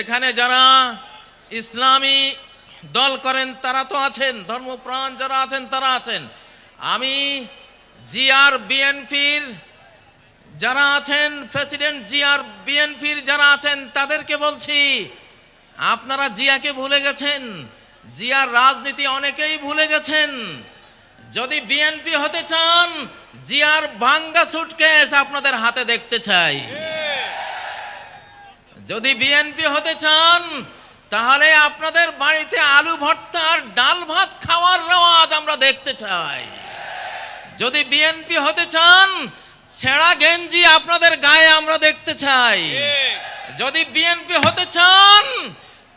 এখানে যারা ইসলামী দল করেন, তারা তো আছেন, ধর্মপ্রাণ যারা আছেন, তারা আছেন। আমি জিআর বিএনপির যারা আছেন, প্রেসিডেন্ট জিআর বিএনপির যারা আছেন, তাদেরকে বলছি, আপনারা জিয়াকে ভুলে গেছেন, জিয়ার রাজনীতি অনেকেই ভুলে গেছেন। যদি বিএনপি হতে চান, জিয়ার ভাঙ্গা সুটকেস আপনাদের হাতে দেখতে চাই। যদি বিএনপি হতে চান, তাহলে আপনাদের বাড়িতে আলু ভর্তা আর ডাল ভাত খাওয়ার রেওয়াজ আমরা দেখতে চাই। যদি বিএনপি হতে চান, ছেঁড়া গেঞ্জি আপনাদের গায়ে আমরা দেখতে চাই। যদি বিএনপি হতে চান,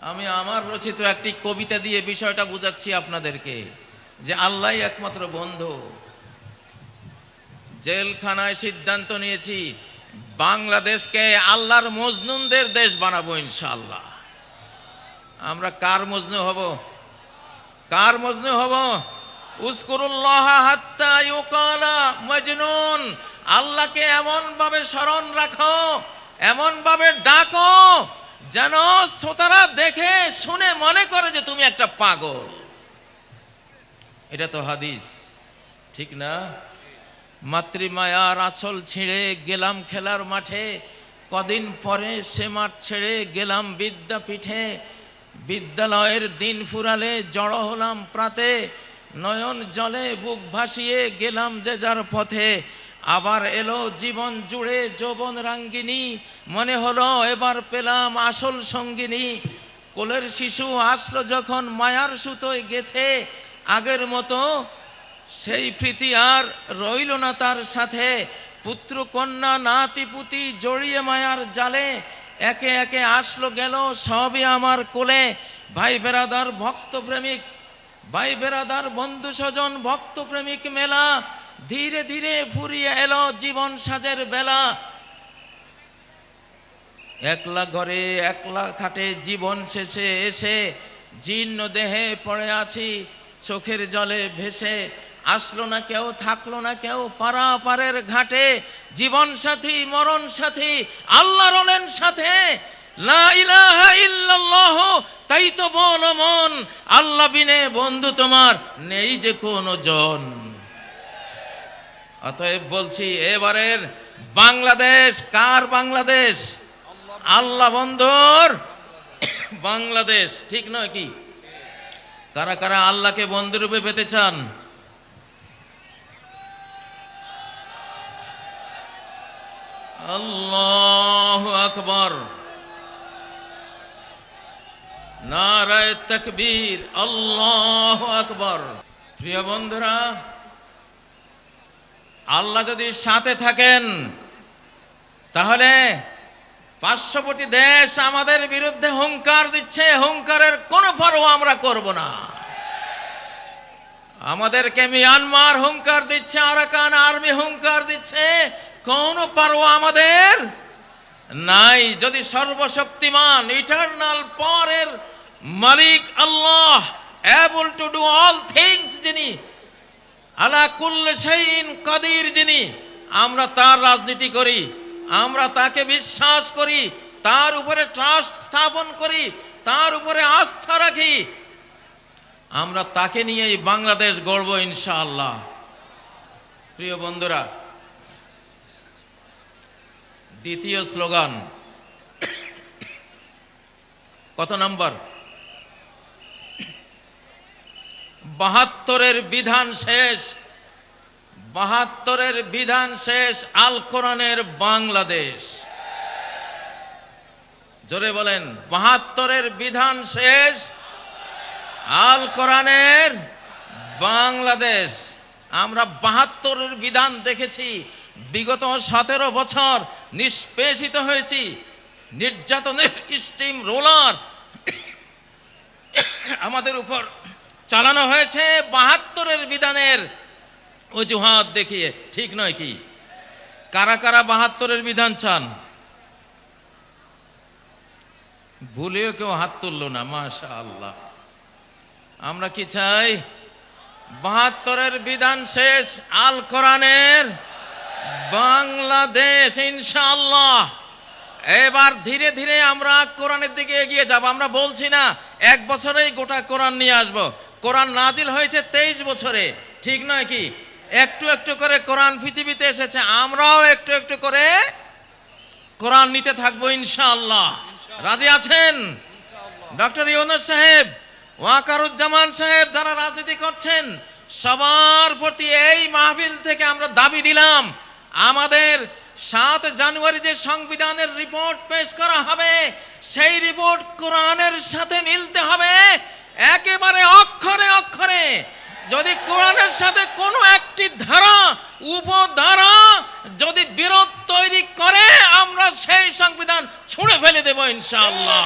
আমি আমার রচিত একটি কবিতা দিয়ে বিষয়টা বুঝাচ্ছি আপনাদেরকে, যে আল্লাহ একমাত্র বন্ধু। জেলখানায় সিদ্ধান্ত নিয়েছি বাংলাদেশকে আল্লাহর মজনুনদের দেশ বানাবো ইনশাল্লাহ আমরা কার মজনু হব? কার মজনু হব? মজনুন। আল্লাহকে এমন ভাবে স্মরণ রাখো এমন ভাবে ডাকো, যেন শ্রোতারা দেখে, শুনে মনে করে যে তুমি একটা পাগল। এটা তো হাদিস, ঠিক না? মাতৃমায়ার আঁচল ছিঁড়ে গেলাম খেলার মাঠে। কদিন পরে সে মাঠ ছেড়ে গেলাম বিদ্যাপীঠে। বিদ্যালয়ের দিন ফুরালে জড়ো হলাম প্রাতে। নয়ন জলে বুক ভাসিয়ে গেলাম যে যার পথে। আবার এলো জীবন জুড়ে যৌবন রাঙ্গিনী। মনে হলো এবার পেলাম আসল সঙ্গিনী। কোলের শিশু আসলো যখন মায়ার সুতোয় গেথে। আগের মতো সেই প্রীতি আর রইল না তার সাথে। পুত্র কন্যা, নাতি, পুতি জড়িয়ে মায়ার জালে একে একে আসলো গেল সবই আমার কোলে। ভাই বেরাদার, ভক্ত প্রেমিক, ভাই বেরাদার, বন্ধু স্বজন, ভক্ত প্রেমিক মেলা ধীরে ধীরে ফুরিয়ে এলো জীবন সাজের বেলা। একলা ঘরে, একলা খাটে জীবন শেষে এসে জীর্ণ দেহে পড়ে আছি, চোখের জলে ভেসে আসলো না কেউ, থাকল না কেউ, পারাপারের ঘাটে, জীবন সাথী, মরণ সাথী আল্লাহ রলেন সাথে। তাই তো বল মন আল্লাহ বিনে বন্ধু তোমার নেই যে কোনো জন অতএব বলছি, এবারের বাংলাদেশ, কার বাংলাদেশ? আল্লাহ বন্ধুর বাংলাদেশ, ঠিক নয় কি? কারা কারা আল্লাহকে বন্ধুরূপে পেতে চান? আল্লাহ আকবর। নারায় তকবীর, আল্লাহ আকবর। প্রিয় বন্ধুরা, আল্লাহ যদি সাথে থাকেন, তাহলে পার্শ্ববর্তী দেশ আমাদের বিরুদ্ধে হুঙ্কার দিচ্ছে, হুঙ্কারের কোনো পরোয়া আমরা করব না। আমাদেরকে মিয়ানমার হুঙ্কার দিচ্ছে, আরাকান আর্মি হুঙ্কার দিচ্ছে কোন পরোয়া আমাদের নাই। যদি সর্বশক্তিমান ইটারনাল পরের মালিক আল্লাহ able to do all things যিনি, আলা কুল্লে সেইন কাদির যিনি, আমরা তার রাজনীতি করি, আমরা তাকে বিশ্বাস করি, তার উপরে ট্রাস্ট স্থাপন করি, তার উপরে আস্থা রাখি, আমরা তাকে নিয়েই বাংলাদেশ গড়ব ইনশাআল্লাহ। প্রিয় বন্ধুরা দ্বিতীয় স্লোগান। কত নম্বর? বাহাত্তরের বিধান শেষ, বাহাত্তরের বিধান শেষ আল কোরআনের বাংলাদেশ। জোরে বলেন, বাহাত্তরের বিধান শেষ আল কোরআনের বাংলাদেশ। আমরা বাহাত্তরের বিধান দেখেছি বিগত সতেরো বছর নিষ্পেষিত হয়েছি। নির্যাতনের স্টিম রোলার আমাদের উপর চালানো হয়েছে। বাহাত্তরের বিধানের অজুহাত দেখিয়ে, ঠিক নয় কি? কারা কারা বাহাত্তরের বিধান চান? ভুলেও কেউ হাত তুললো না মাশা আল্লাহ আমরা কি চাই? বাহাত্তরের বিধান শেষ, আল কোরআনের বাংলাদেশ, ইনশাআল্লাহ। এবার ধীরে ধীরে আমরা কোরআনের দিকে এগিয়ে যাব। আমরা বলছি না, এক বছরেই গোটা কোরআন নিয়ে আসব। কোরআন নাজিল হয়েছে তেইশ বছরে, ঠিক নয় কি? একটু একটু করে কোরআন পৃথিবীতে এসেছে, আমরাও একটু একটু করে কোরআন নিতে থাকব, ইনশাআল্লাহ। রাজি আছেন? ডক্টর ইউনুস সাহেব, ওয়াকারুজ্জামান সাহেব যারা রাজনীতি করছেন, সবার প্রতি এই মাহফিল থেকে আমরা দাবি দিলাম আমাদের সাত জানুয়ারি যে সংবিধানের রিপোর্ট পেশ করা হবে, সেই রিপোর্ট কোরআনের সাথে মিলতে হবে। একেবারে অক্ষরে অক্ষরে। যদি কোরআনের সাথে কোনো একটি ধারা, উপধারা যদি বিরোধ তৈরি করে, আমরা সেই সংবিধান ছুঁড়ে ফেলে দেব ইনশাআল্লাহ।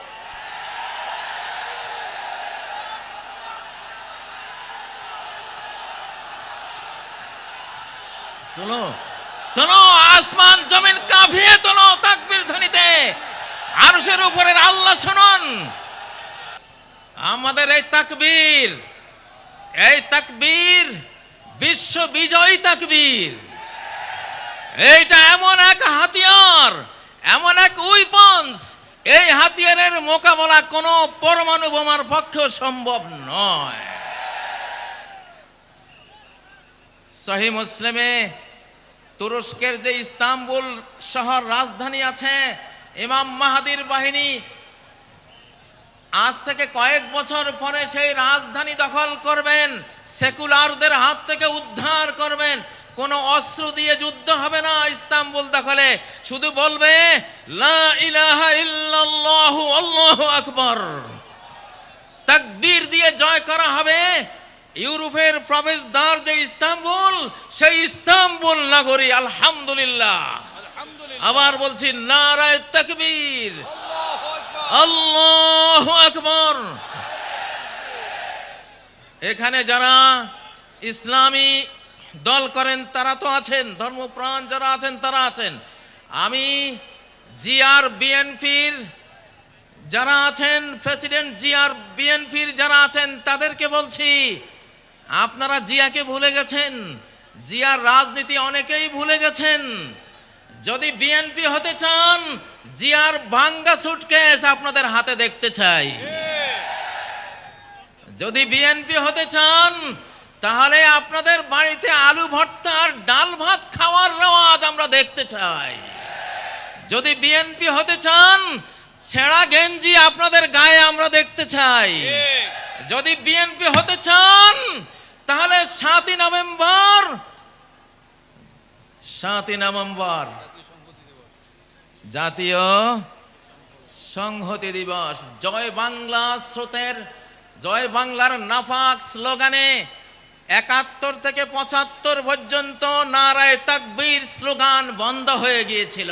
তোলো। তোলো, আসমান, জমিন কাঁপিয়ে তোলো তাকবীর ধ্বনিতে। আরশের উপরের আল্লাহ শুনুন। আমাদের এই তাকবীর এই তাকবীর বিশ্ব বিজয়ী তাকবীর। এইটা এমন এক হাতিয়ার, এমন এক উইপন্স এই হাতিয়ারের মোকাবেলা কোনো পরমাণু বোমার পক্ষেও সম্ভব নয়। সহি মুসলিমে, তুরস্কের যে ইস্তাম্বুল শহর রাজধানী আছে, ইমাম মাহাদির বাহিনী, আজ থেকে কয়েক বছর পরে সেই রাজধানী দখল করবেন, সেকুলারদের হাত থেকে উদ্ধার করবেন, কোনো অস্ত্র দিয়ে যুদ্ধ হবে না ইস্তাম্বুল দখলে। শুধু বলবে, লা ইলাহা ইল্লাল্লাহু, আল্লাহু আকবার। তাকবীর দিয়ে জয় করা হবে, ইউরোপের প্রবেশদ্বার সেই ইস্তাম্বুল নগরী আলহামদুলিল্লাহ। আবার বলছি নারায় তাকবীর। আল্লাহু আকবার। এখানে যারা ইসলামী দল করেন তারা তো আছেন ধর্মপ্রাণ যারা আছেন তারা আছেন। আমি জিআর বিএনপির যারা আছেন প্রেসিডেন্ট জি জিআর বিএনপির যারা আছেন তাদেরকে বলছি আপনারা জিয়াকে ভুলে গেছেন? জিয়ার রাজনীতি অনেকেই ভুলে গেছেন। যদি বিএনপি হতে চান জিয়ার ভাঙ্গা সুটকেস আপনাদের হাতে দেখতে চাই। যদি বিএনপি হতে চান তাহলে আপনাদের বাড়িতে আলু ভর্তা আর ডাল ভাত খাওয়ার রেওয়াজ আমরা দেখতে চাই। যদি বিএনপি হতে চান ছেঁড়া গেঞ্জি আপনাদের গায়ে আমরা দেখতে চাই। যদি বিএনপি হতে চান তাহলে সাতই নভেম্বর সাতই নভেম্বর জাতীয় সংহতি দিবস। জয় বাংলা স্রোতের, জয় বাংলার নাফাক স্লোগানে একাত্তর থেকে পঁচাত্তর পর্যন্ত নারায় তাকবীর স্লোগান বন্ধ হয়ে গিয়েছিল।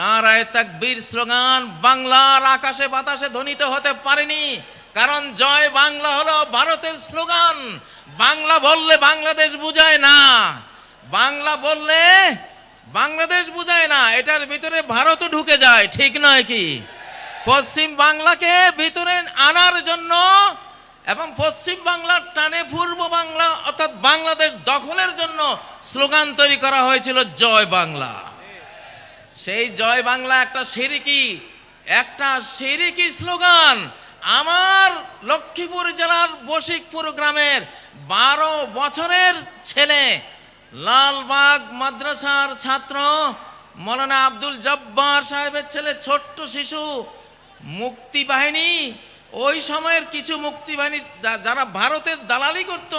নারায় তাকবীর স্লোগান বাংলার আকাশে বাতাসে ধ্বনিত হতে পারেনি। কারণ জয় বাংলা হলো ভারতের স্লোগান। বাংলা বললে বাংলাদেশ বুঝায় না। বাংলা বললে বাংলাদেশ বুঝায় না। এটার ভিতরে ভারতও ঢুকে যায়, ঠিক নয় কি? পশ্চিম বাংলাকে ভিতরে আনার জন্য এবং পশ্চিম বাংলার টানে পূর্ব বাংলা অর্থাৎ বাংলাদেশ দখলের জন্য স্লোগান তৈরি করা হয়েছিল জয় বাংলা। সেই জয় বাংলা একটা সিরিকি একটা সিরিকি স্লোগান। আমার লক্ষ্মীপুর জেলার বশিকপুর গ্রামের বারো বছরের ছেলে লালবাগ মাদ্রাসার ছাত্র মৌলানা আব্দুল জব্বার সাহেবের ছেলে ছোট্ট শিশু মুক্তি বাহিনী। ওই সময়ের কিছু মুক্তি বাহিনী যারা ভারতের দালালি করত,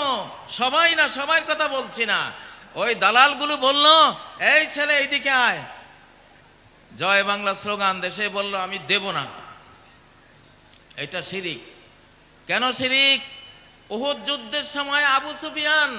সবাই না সবার কথা বলছি না। ওই দালালগুলো বলল, এই ছেলে, এইদিকে আয়। জয় বাংলা স্লোগান দেশে বলল, আমি দেব না। এটা শিরিক। কেন শিরিক? ওহুদ যুদ্ধের সময় আবু সুফিয়ান